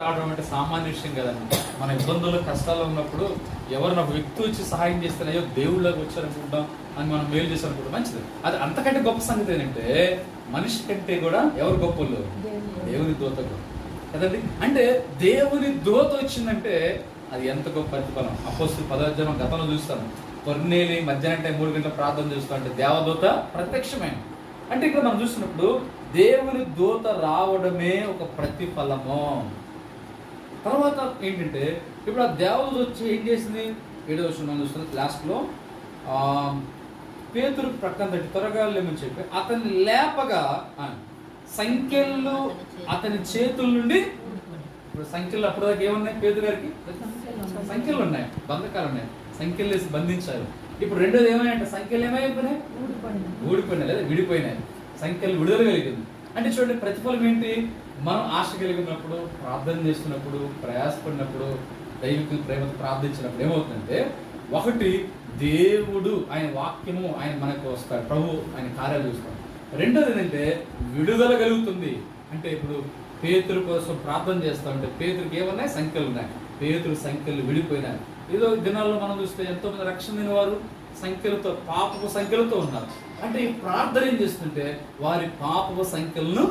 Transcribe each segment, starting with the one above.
రావడం అంటే సామాన్య విషయం కదండి. మన ఇబ్బందులు కష్టాలు ఉన్నప్పుడు ఎవరు నాకు వ్యక్తి వచ్చి సహాయం చేస్తేనే అయ్యో దేవుళ్ళకి వచ్చారనుకుంటాం అని మనం మేలు చేసి అనుకుంటాం మంచిది. అది అంతకంటే గొప్ప సంగతి ఏంటంటే మనిషి కంటే కూడా ఎవరు గొప్పలు దేవుని దూత. కదండి? అంటే దేవుని దూత వచ్చిందంటే అది ఎంత గొప్ప ప్రతిఫలం. అపోస్తు పదవచనం గతంలో చూస్తాను కొన్నేలి మధ్యాహ్నం టైం మూడు గంటల ప్రార్థన చూస్తాం అంటే దేవదూత ప్రత్యక్షమైన అంటే ఇక్కడ మనం చూసినప్పుడు దేవుని దూత రావడమే ఒక ప్రతిఫలము. తర్వాత ఏంటంటే ఇప్పుడు ఆ దేవదూత వచ్చి ఏం చేసింది? ఏడో వచ్చిన మనం చూస్తుంది లాస్ట్లో ఆ, పేతురు ప్రక్కన తట్టి త్వరగా లేమని చెప్పి అతన్ని లేపగా సంఖ్యలు అతని చేతుల నుండి ఇప్పుడు సంఖ్యలు అప్పటిదాకా ఏమున్నాయి? పేదరు గారికి? సంఖ్యలు ఉన్నాయి బంధకాలు ఉన్నాయి. సంఖ్యలు వేసి బంధించారు. ఇప్పుడు రెండోది ఏమైనాయంటే సంఖ్యలు ఏమైపోయినాయి? ఊడిపోయినాయి లేదా విడిపోయినాయి. సంఖ్యలు విడుదల కలిగింది. అంటే చూడండి ప్రతిఫలం ఏంటి? మనం ఆశ కలిగినప్పుడు ప్రార్థన చేస్తున్నప్పుడు ప్రయాసపడినప్పుడు దైవిక ప్రేమతో ప్రార్థించినప్పుడు ఏమవుతుందంటే ఒకటి దేవుడు ఆయన వాక్యము ఆయన మనకు వస్తాడు. ప్రభు ఆయన కార్యాలు చూస్తాడు. రెండోది ఏంటంటే విడుదల కలుగుతుంది. అంటే ఇప్పుడు పేతురు కోసం ప్రార్థన చేస్తా ఉంటే పేతురికి ఏమన్నాయి? సంఖ్యలు ఉన్నాయి. పేతురు సంఖ్యలు విడిపోయినాయి. ఏదో దినాల్లో మనం చూస్తే ఎంతోమంది రక్షణ లేని వారు సంఖ్యలతో పాపపు సంఖ్యలతో ఉన్నారు. అంటే ఈ ప్రార్థన ఏం చేస్తుంటే వారి పాప సంఖ్యలను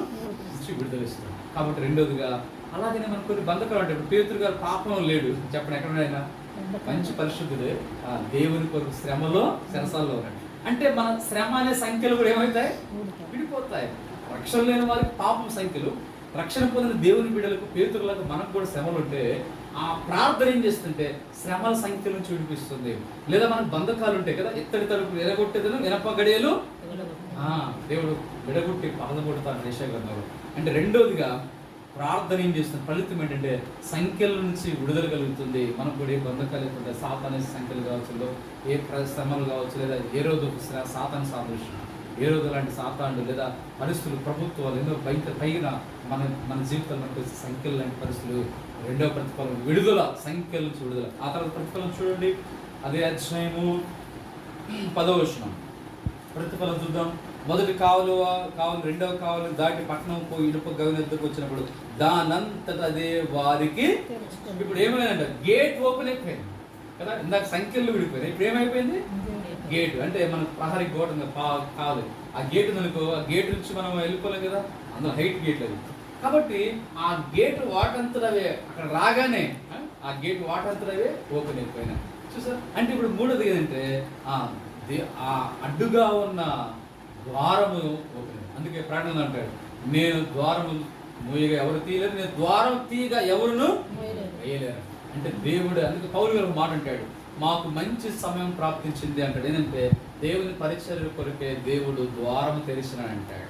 నుంచి కాబట్టి రెండోదిగా అలాగనే మనకు కొన్ని బంధకాలు అంటే ఇప్పుడు పేతురు గారు పాపం లేడు. చెప్పండి ఎక్కడైనా మంచి పరిశుద్ధుడే. ఆ దేవుని కొరకు శ్రమలో శరసాల్లో ఉన్నాడు. అంటే మన శ్రమ అనే సంఖ్యలు కూడా ఏమవుతాయి? విడిపోతాయి. రక్షణ లేని వారికి పాపం సంఖ్యలు. రక్షణ పొందిన దేవుని బిడ్డలకు పేతురులకు మనకు కూడా శ్రమలు ఉంటే ఆ ప్రార్థన ఏం చేస్తుంటే శ్రమల సంఖ్యలను చూపిస్తుంది లేదా మనకు బంధకాలు ఉంటాయి కదా ఇత్తడి తలుపు ఎరగొట్టేదను వినప గడియలు? దేవుడు విడగొట్టి పగలగొడతాను దేశగలరు అంటే రెండోదిగా ప్రార్థన ఏం చేస్తుంది? ఫలితం ఏంటంటే సంఖ్యల నుంచి విడుదల కలుగుతుంది. మనకు కూడా ఏ బంధకాలు లేకుండా సాతాన సంఖ్యలు కావచ్చు ఏ ప్ర- శ్రమలు కావచ్చు లేదా ఏ రోజు సాతాన సాదృశ్యం. ఏ రోజు లాంటి సాతాండు లేదా పరిస్థితులు ప్రభుత్వాలు ఎన్నో పైన పైన మన మన జీవితంలో వచ్చే సంఖ్యలు లాంటి పరిస్థితులు రెండో ప్రతిఫలం విడుదల సంఖ్యల నుంచి విడుదల. ఆ తర్వాత ప్రతిఫలం చూడండి. అదే అధ్యాయము పదవ వచనం. ప్రతిఫలం చూద్దాం. మొదటి కావలు కావలు రెండవ కావలు దాటి పట్టణం పోయి ఇనుప గవిన ఎద్దుకు వచ్చినప్పుడు దానంతట అదే వారికి ఇప్పుడు ఏమైందంట? గేట్ ఓపెన్ అయిపోయింది. కదా? ఇందాక సంఖ్యలు విడిపోయినాయి. ఇప్పుడు ఏమైపోయింది? గేట్. అంటే మన ప్రహరీ గోడ కాదు. ఆ గేట్ అనుకో ఆ గేట్ నుంచి మనం వెళ్ళిపోలేం కదా? అందులో హైట్ గేట్ అది. కాబట్టి ఆ గేట్ వాటంతరవే అక్కడ రాగానే ఆ, గేట్ వాటంతరవే ఓపెన్ అయిపోయినాయి చూసారు? అంటే ఇప్పుడు మూడోది ఏంటంటే ఆ అడ్డుగా ఉన్న ద్వారము ఓపెన్. అందుకే ప్రాణం అంటాడు నేను ద్వారము మూయగా ఎవరు తీయలేరు? నేను ద్వారం తీయగా ఎవరును వేయలేరు. అంటే దేవుడు అందుకే పౌరు గారు మాట అంటాడు మాకు మంచి సమయం ప్రాప్తించింది అంటాడు. ఏంటంటే దేవుని పరిచర్య కొరికే దేవుడు ద్వారం తెరిచిన అంటాడు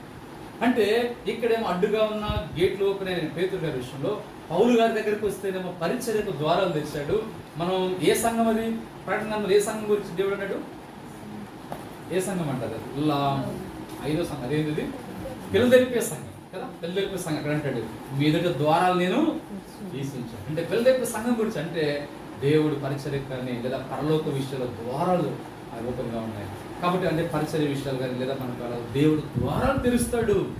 అంటే ఇక్కడేమో అడ్డుగా ఉన్న గేట్లు ఓపెన్ అయిన పేతుడు గారి విషయంలో పౌలు గారి దగ్గరికి వస్తేనేమో పరిచర్యకు ద్వారాలు తెచ్చాడు మనం ఏ సంఘం అది? ప్రకటన ఏ సంఘం గురించి దేవుడు అన్నాడు ఏ సంఘం అంటారు ఇలా ఐదో సంఘం. అదేంటిది? పిల్లదెరిపే సంఘం కదా? పిల్లదెరిపే సంఘం అక్కడ అంటాడు మీ దగ్గర ద్వారాలు నేను తీసుకుంటాను అంటే పిల్లదెరిపే సంఘం గురించి అంటే దేవుడు పరిచర్య కానీ లేదా పరలోక విషయాల ద్వారాలు రూపంగా ఉన్నాయి. కాబట్టి అంటే పరిచర్య విషయాలు కానీ లేదా మనకు దేవుడు ద్వారాలు తెరుస్తాడు.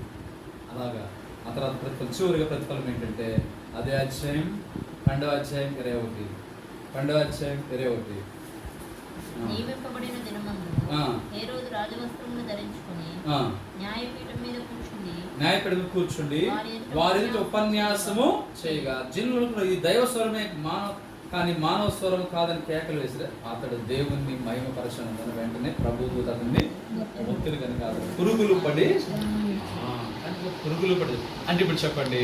అలాగా. ఆ తర్వాత ప్రతిఫలం చివరిగా ప్రతిఫలం ఏంటంటే అదే అధ్యాయం రెండవ అధ్యాయం ఇరవై ఒకటి. రెండవ అధ్యాయం ఇరవై ఒకటి. న్యాయపీఠం మీద కూర్చుండి వారి ఉపన్యాసము చేయగా జిల్లులకు ఈ దైవ స్వరమే మానవ కానీ మానవ స్వరం కాదని కేకలు వేసిరే అతడు దేవుణ్ణి మహిమపరచను వెంటనే ప్రభువు అతన్ని ఒత్తిడి కనుక పురుగులు పడి అంటే పురుగులు పడి అంటే ఇప్పుడు చెప్పండి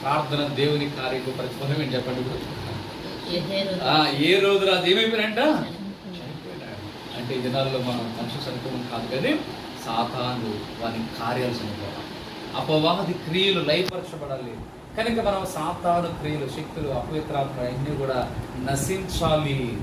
ప్రార్థన దేవుని కార్యకు ప్రతిఫలం ఏంటి చెప్పండి ఇప్పుడు? ఆ, ఏ రోజు అది ఏమైపోయినంట అంటే ఈ దినాల్లో మనం మనుషులు చనిపోవడం కాదు కానీ సాతాను వారి కార్యాలు చనిపోవాలి. అపవాది క్రియలు లయపరచబడాలి. కనుక మనం సాతాను క్రియలు శక్తులు అపవిత్రాత్మ అన్నీ కూడా నశించాలి.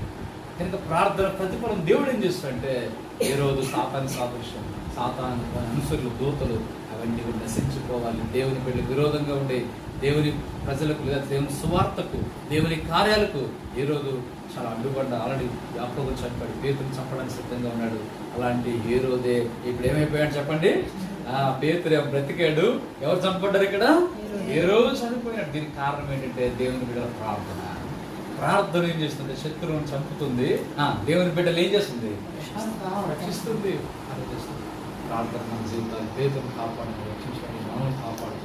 కనుక ప్రార్థన ప్రతిఫలం దేవుడు ఏం చేస్తాడంటే ఏ రోజు సాతాను సాదృశ్యం సాతాను అనుసరులు దూతలు అవన్నీ కూడా దేవుని పెళ్ళి విరోధంగా ఉండే దేవుని ప్రజలకు లేదా దేవుని సువార్తకు దేవుని కార్యాలకు ఏ రోజు చాలా అడ్డుపడ్డ ఆల్రెడీ వ్యాపకం చెప్పాడు పేతుని చంపడానికి సిద్ధంగా ఉన్నాడు. అలాంటి ఏ రోజే ఇప్పుడు ఏమైపోయాడు చెప్పండి? పేతురు ఏమో బ్రతికాడు. ఎవరు చనిపడ్డారు ఇక్కడ? ఏ రోజు చనిపోయాడు. దీనికి కారణం ఏంటంటే దేవుని బిడ్డల ప్రార్థన. ప్రార్థన ఏం చేస్తుంది? శత్రువుని చంపుతుంది. ఆ దేవుని బిడ్డలు ఏం చేస్తుంది? రక్షిస్తుంది. ప్రార్థన మన జీవితాలు పేదను కాపాడుతుంది రక్షించడానికి మనం కాపాడుతుంది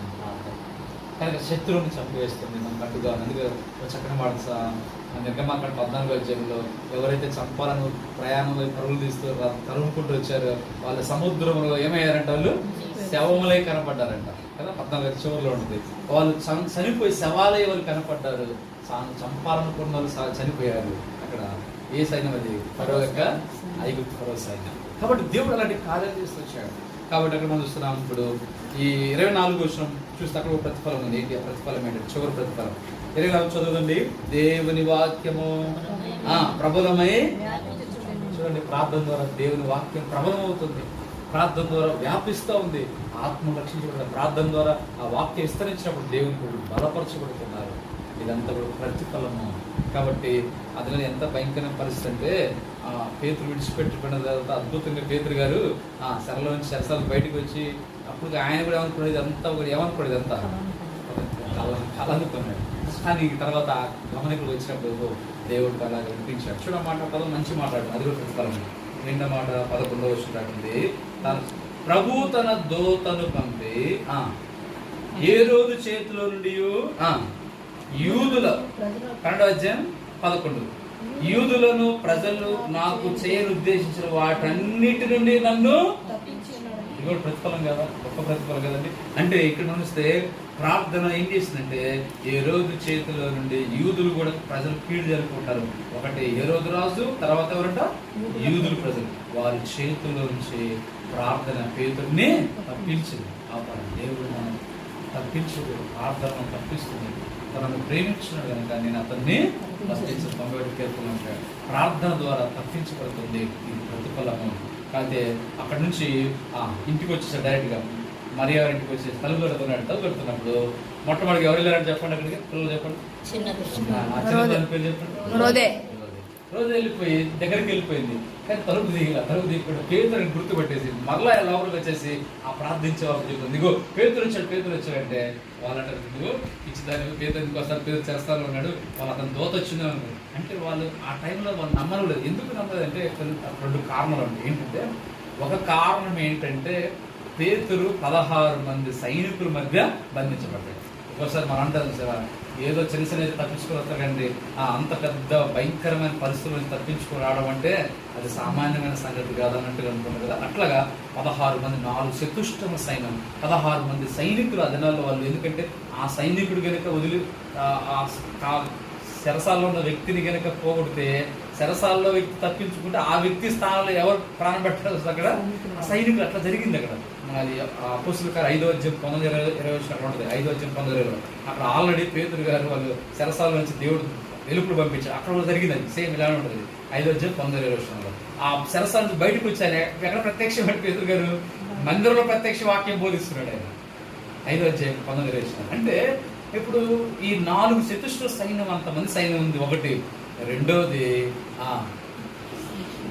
కనుక శత్రువుని చంపేస్తుంది మనకు అడ్డుగా అందుకే చక్కని మన నిర్గమాకాండ పద్నాలుగు అధ్యాయంలో ఎవరైతే చంపాలని ప్రయాణంలో పరుగులు తీస్తూ తరుముకుంటూ వచ్చారో వాళ్ళ సముద్రంలో ఏమయ్యారంట వాళ్ళు? శవములే కనపడ్డారంట. కదా? పద్నాలుగు చివరిలో ఉంటుంది. వాళ్ళు చనిపోయి శవాలే ఎవరు కనపడ్డారు. చంపాలనుకున్న వాళ్ళు చనిపోయారు. అక్కడ ఏ సైన్యం అది? ఫరో యొక్క ఐగుప్తు ఫరో సైన్యం. కాబట్టి దేవుడు అలాంటి కార్యాలు చేస్తూ వచ్చాడు. కాబట్టి అక్కడ మనం చూస్తున్నాం? ఇప్పుడు ఈ ఇరవై నాలుగు వచ్చిన చూస్తే అక్కడ ఒక ప్రతిఫలం ఉంది. ఏంటి ఆ ప్రతిఫలం ఏంటి? చివరి ప్రతిఫలం. ఇరవై నాలుగు చదవండి దేవుని వాక్యము. ఆ ప్రబలమై చూడండి ప్రార్థన ద్వారా దేవుని వాక్యం ప్రబలం అవుతుంది ప్రార్థన ద్వారా వ్యాపిస్తూ ఉంది. ఆత్మ రక్షించబడిన ప్రార్థన ద్వారా ఆ వాక్యం విస్తరించినప్పుడు దేవుని కూడా బలపరచబడుతున్నారు. ఇదంతా కూడా ప్రతిఫలము. కాబట్టి అందులో ఎంత భయంకరమైన పరిస్థితి అంటే ఆ పేతురు విడిచిపెట్టుకున్న తర్వాత అద్భుతంగా పేతురు గారు ఆ సెరలో నుంచి సెరసాలు బయటకు వచ్చి అప్పుడు ఆయన కూడా ఏమనుకునేది? అంతా కూడా ఏమనుకునేది అంతా? కళ అనుకున్నాడు కానీ తర్వాత గమనికలు వచ్చినప్పుడు దేవుడు అలాగే వినిపించాడు. చూడ మాట పదం మంచి మాట్లాడు అది కూడా ప్రతిఫలం నిన్న మాట పదకొండో వచ్చినట్టుంది తన ప్రభు తన దోతను పంపి ఆ, ఏ రోజు చేతిలో నుండి యూదుల పన్నెండో అధ్యాయం పదకొండు. యూదులను ప్రజలు నాకు చేయను ఉద్దేశించిన వాటన్నిటి నుండి నన్ను ఇది కూడా ప్రతిఫలం కదా గొప్ప ప్రతిఫలం కదండి. అంటే ఇక్కడ చూస్తే ప్రార్థన ఏం చేసిందంటే ఏ రోజు చేతిలో నుండి యూదులు కూడా ప్రజలు కీడు జరుపుకుంటారు. ఒకటి ఏ రోజు రాజు తర్వాత ఎవరంట? యూదులు ప్రజలు. వారి చేతుల్లో నుంచి ప్రార్థన పేతుడిని తప్పించింది. కాపాడు దేవుడు మనం తప్పించుడు ప్రార్థన తప్పిస్తుంది తనను ప్రేమించినాడు కనుక నేను అతన్ని తప్పించు కీర్తనలు ఉంటాడు ప్రార్థన ద్వారా తప్పించబడుతుంది ఇది ప్రతిఫలము. అయితే అక్కడ నుంచి ఆ, ఇంటికి వచ్చేసాడు డైరెక్ట్గా? మరియా గారి ఇంటికి వచ్చేసి తలుపు కడుతున్నాడు. తలుపు కడుతున్నప్పుడు మొట్టమొదటి ఎవరు వెళ్ళారని చెప్పండి అక్కడికి? పిల్లలు చెప్పండి. చిన్న పేరు చెప్పండి. రోదే. రోజు వెళ్ళిపోయి దగ్గరికి వెళ్ళిపోయింది. కానీ తలుపు దిగిల తలుపు దిగిపోయి పేతురుని గుర్తుపెట్టేసి మరలా లోపలికి వచ్చేసి ఆ ప్రార్థించే వాళ్ళకి చెప్తుంది ఇగో పేతురు వచ్చాడు పేతురు వచ్చాడంటే వాళ్ళంటారు నువ్వు ఇచ్చి దాని పేదరికి ఇంకోసారి పేరు చేస్తాను అన్నాడు. వాళ్ళు అతను దోత వచ్చింది అన్నారు. అంటే వాళ్ళు ఆ టైంలో వాళ్ళు నమ్మలేదు ఎందుకు నమ్మలేదు అంటే రెండు కారణాలు ఉంటాయి ఏంటంటే ఒక కారణం ఏంటంటే పేతురు పదహారు మంది సైనికుల మధ్య బంధించబడ్డాడు. ఒకసారి మనం అంటారు సార్ ఏదో చిన్న చిన్న తప్పించుకుని వస్తారండి ఆ అంత పెద్ద భయంకరమైన పరిస్థితుల నుంచి తప్పించుకుని రావడం అంటే అది సామాన్యమైన సంగతి కాదు అన్నట్టుగా అనుకున్నారు కదా. అట్లాగా పదహారు మంది నాలుగు చతుష్టమ సైన్యం పదహారు మంది సైనికులు ఆ దినాల్లో వాళ్ళు. ఎందుకంటే ఆ సైనికుడు కనుక వదిలి చెరసాల్లో ఉన్న వ్యక్తిని కనుక పోగొడితే చెరసాల్లో వ్యక్తి తప్పించుకుంటే ఆ వ్యక్తి స్థానంలో ఎవరు ప్రాణం పెట్టారు అక్కడ? ఆ సైనికులు. అట్లా జరిగింది అక్కడ. అది అపోసుల గారు ఐదో అధ్యాయం పంతొమ్మిది ఇరవై ఇరవై వచ్చిన ఉంటుంది. ఐదో అధ్యాయం పంతొమ్మిది ఇరవై అక్కడ ఆల్రెడీ పేతురు గారు వాళ్ళు చెరసాల నుంచి దేవుడు వెలుపుడు పంపించారు. అక్కడ కూడా జరిగిందండి. సేమ్ ఇలానే ఉంటుంది. ఐదో అధ్యాయం పంతొమ్మిది ఇరవై వచ్చిన ఆ చెరసాల నుంచి బయటకు వచ్చారు. ఎక్కడ ప్రత్యక్ష పేతురు గారు? మందిరంలో ప్రత్యక్ష వాక్యం బోధిస్తున్నాడు ఆయన. ఐదో అధ్యాయం పంతొమ్మిది వేసిన అంటే ఇప్పుడు ఈ నాలుగు చతుష్ట సైన్యం అంతమంది సైన్యం ఉంది. ఒకటి. రెండోది ఆ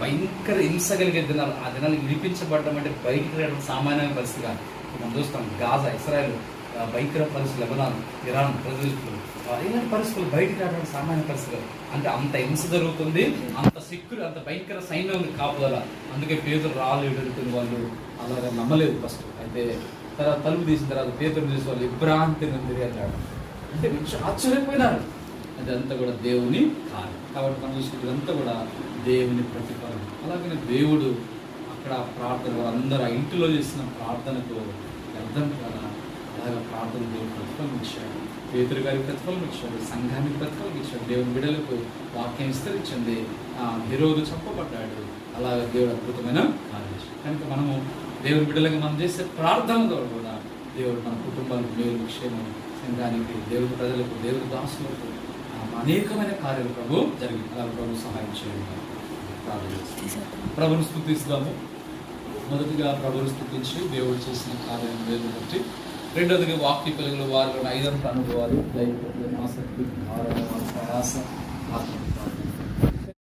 భయంకర హింస కలిగే దినాలు. ఆ దినాలు విడిపించబడడం అంటే బయటికి రావడం సామాన్యమైన పరిస్థితి కాదు. మనం చూస్తాం గాజా ఇస్రాయల్ భయంకర పరిస్థితులు లెబనాన్ ఇరాన్ ప్రజలు ఇలాంటి పరిస్థితులు బయటికి రావడం సామాన్య పరిస్థితులు అంటే అంత హింస జరుగుతుంది అంత సిక్కులు అంత భయంకర సైన్యం ఉంది కాపుదల అందుకే పేదలు రాలేడు అనుకుని వాళ్ళు అలాగా నమ్మలేదు ఫస్ట్. అయితే తర్వాత తలుపు తీసిన తర్వాత పేదలు తీసిన వాళ్ళు ఇబ్రాంతి నందిరి అన్నాడు అంటే ఆశ్చర్యపోయినారు. అదంతా కూడా దేవుని కాదు కాబట్టి మనం చూసుకుంటే ఇదంతా కూడా దేవుని ప్రతిఫలం. అలాగే దేవుడు అక్కడ ప్రార్థన వాళ్ళందరూ ఆ ఇంటిలో చేసిన ప్రార్థనకు అర్థం కదా? అలాగే ప్రార్థన దేవుడు ప్రతిఫలం ఇచ్చాడు. పేతురు గారికి ప్రతిఫలం ఇచ్చాడు. సంఘానికి ప్రతిఫలం ఇచ్చాడు. దేవుని బిడలకు వాక్యం విస్తరించింది ఆ హీరోలు చెప్పబడ్డాడు. అలాగే దేవుడు అద్భుతమైన కార్యం కనుక మనము దేవుని బిడ్డలకు మనం చేసే ప్రార్థన ద్వారా కూడా దేవుడు మన కుటుంబాలకు దేవుడి క్షేమం సంఘానికి దేవుడి ప్రజలకు దేవుడి దాసులకు అనేకమైన కార్యాలు ప్రభు జరిగింది అలా ప్రభు సహాయం చేయండి. ప్రభుని స్థుతిస్తాము. మొదటిగా ప్రభుని స్థుతించి దేవుడు చేసిన కార్యాలను దేవుని బట్టి రెండోదిగా వాక్య పిల్లలు వారిలో ఐదంత అనుభవాలు దైవ ఆసక్తి భారణ ప్రయాస ఆత్మ